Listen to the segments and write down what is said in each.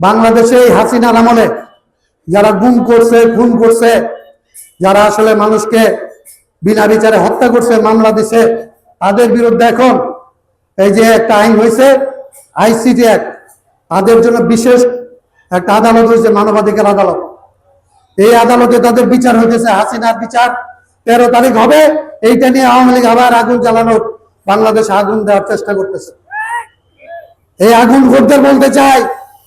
বাংলাদেশে এই হাসিনার আমলে যারা গুম করছে, খুন করছে, যারা আসলে মানুষকে বিনা বিচারে হত্যা করছে, মামলা দিছে, তাদের বিরুদ্ধে এখন এই যে একটা আইন হয়েছে, আইসিটি অ্যাক্ট তাদের জন্য বিশেষ একটা আদালত হয়েছে, মানবাধিকার আদালত। এই আদালতে তাদের বিচার হইতেছে, হাসিনার বিচার। তেরো তারিখ হবে, এইটা নিয়ে আওয়ামী লীগ আবার আগুন জ্বালানোর বাংলাদেশে আগুন দেওয়ার চেষ্টা করতেছে। এই আগুন করতে বলতে চাই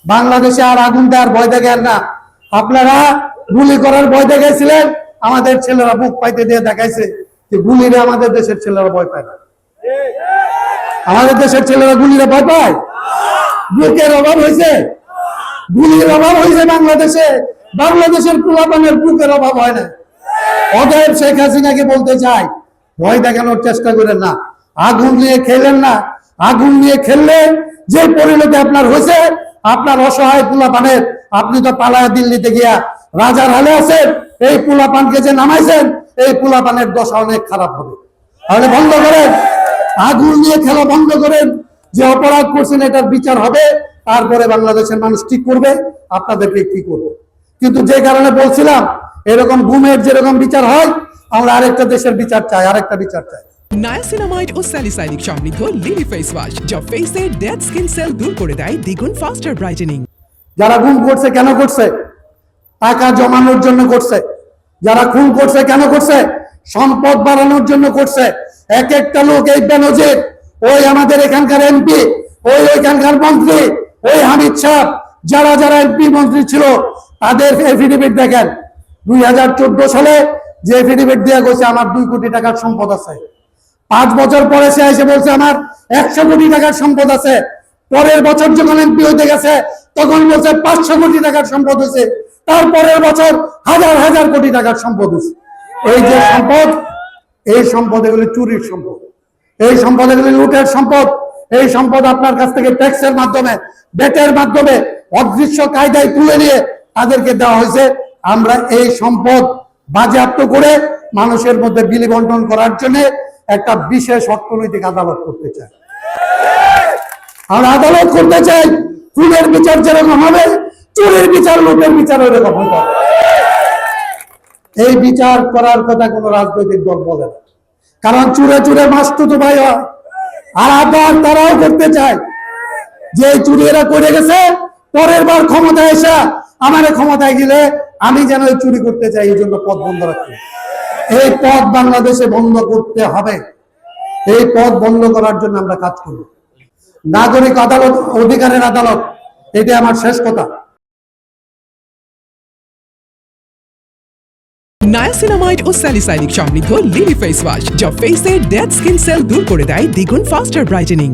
বাংলাদেশে আর আগুন দেওয়ার ভয় দেখেন না। আপনারা গুলি করার ভয় দেখাইছিলেন, আমাদের ছেলেরা বুক পাইতে দিয়ে দেখাইছে যে গুলিরে আমাদের দেশের ছেলেরা ভয় পায় না। আমাদের দেশের ছেলেরা গুলিরে ভয় পায়? বুকের অভাব হয়েছে? গুলির অভাব হয়েছে বাংলাদেশে? বাংলাদেশের পোলাপানের বুকের অভাব হয় না। অতএব শেখ হাসিনাকে বলতে চাই, ভয় দেখানোর চেষ্টা করেন না। আগুন নিয়ে খেলেন না। আগুন নিয়ে খেললে যে পরিণতি আপনার হয়েছে আপনার অসহায় পোলাপানের, আপনি তো পালায় দিল্লিতে গিয়া রাজার হালে আছেন, এই পোলাপানকে যে নামাইছেন, এই পোলাপানের দশা অনেক খারাপ হবে। তাহলে বন্ধ করেন, আগুন নিয়ে খেলা বন্ধ করেন, যে অপরাধ করছেন এটার বিচার হবে, তারপরে বাংলাদেশের মানুষ ঠিক করবে, আপনাদেরকে কি করবে? কিন্তু যে কারণে বলছিলাম, এরকম গুমের যেরকম বিচার হয়, আমরা আরেকটা দেশের বিচার চাই, আরেকটা বিচার চাই। নায়াসিনামাইড ও স্যালিসাইনিক সমৃদ্ধ লিলি ফেস ওয়াশ যা ফেসের ডেড স্কিন সেল দূর করে দেয়, দ্বিগুণ ফাস্টার ব্রাইটেনিং যারা গুম করছে কেন করছে? টাকা জমানোর জন্য করছে। যারা খুন করছে কেন করছে? সম্পদ বাড়ানোর জন্য করছে। এক একটা লোক এই বেনজির, ওই আমাদের এখানকার এমপি ওই ওইখানকার মন্ত্রী, ওই হামিদ সাহ যারা যারা এমপি মন্ত্রী ছিল, তাদের এফিডেভিট দেখেন। দুই হাজার চোদ্দ সালে যে এফিডেভিট দেওয়া গেছে, আমার দুই কোটি টাকার সম্পদ আছে। পাঁচ বছর পরে সে এসে বলছে, আমার একশো কোটি টাকার সম্পদ আছে। পরের বছর যখন এমপি হইতে গেছে, তখন বলছে, পাঁচশো কোটি টাকার সম্পদ হয়েছে তারপরের বছর হাজার হাজার কোটি টাকার সম্পদ হয়েছে এই যে সম্পদ, এই সম্পদ এগুলি চুরির সম্পদ। এই সম্পদ এগুলি লুটের সম্পদ। এই সম্পদ আপনার কাছ থেকে ট্যাক্সের মাধ্যমে বেটের মাধ্যমে, অদৃশ্য কায়দায় তুলে নিয়ে তাদেরকে দেওয়া হয়েছে আমরা এই সম্পদ বাজেয়াপ্ত করে মানুষের মধ্যে বিলি বন্টন করার জন্য একটা বিশেষ অর্থনৈতিক আদালত করতে চাই আমরা আদালত করতে চাই খুনের বিচার যেরকম হবে চোরের বিচার লুটের বিচার ওইরকম হবে। এই বিচার করার কথা কোন রাজনৈতিক দল বলে না। কারণ চুরে চুরে মাস্তু তো ভাই হয়। আর আবার তারাও করতে চায়, যে চুরি এরা করে গেছে, পরের বার ক্ষমতায় এসে আমার ক্ষমতায় গেলে আমি যেন চুরি করতে চাই, এই জন্য পথ বন্ধ রাখি। এই পথ বাংলাদেশে বন্ধ করতে হবে। এই পথ বন্ধ করার জন্য আমরা কাজ করব। নাগরিক আদালত, অধিকারের আদালত এটা আমার শেষ কথা। নায়াসিনামাইড ও স্যালিসাইনিক সমৃদ্ধ লিলি ফেস ওয়াশ যা ফেসের ডেড স্কিন সেল দূর করে দেয় দ্বিগুণ ফাস্টার ব্রাইটেনিং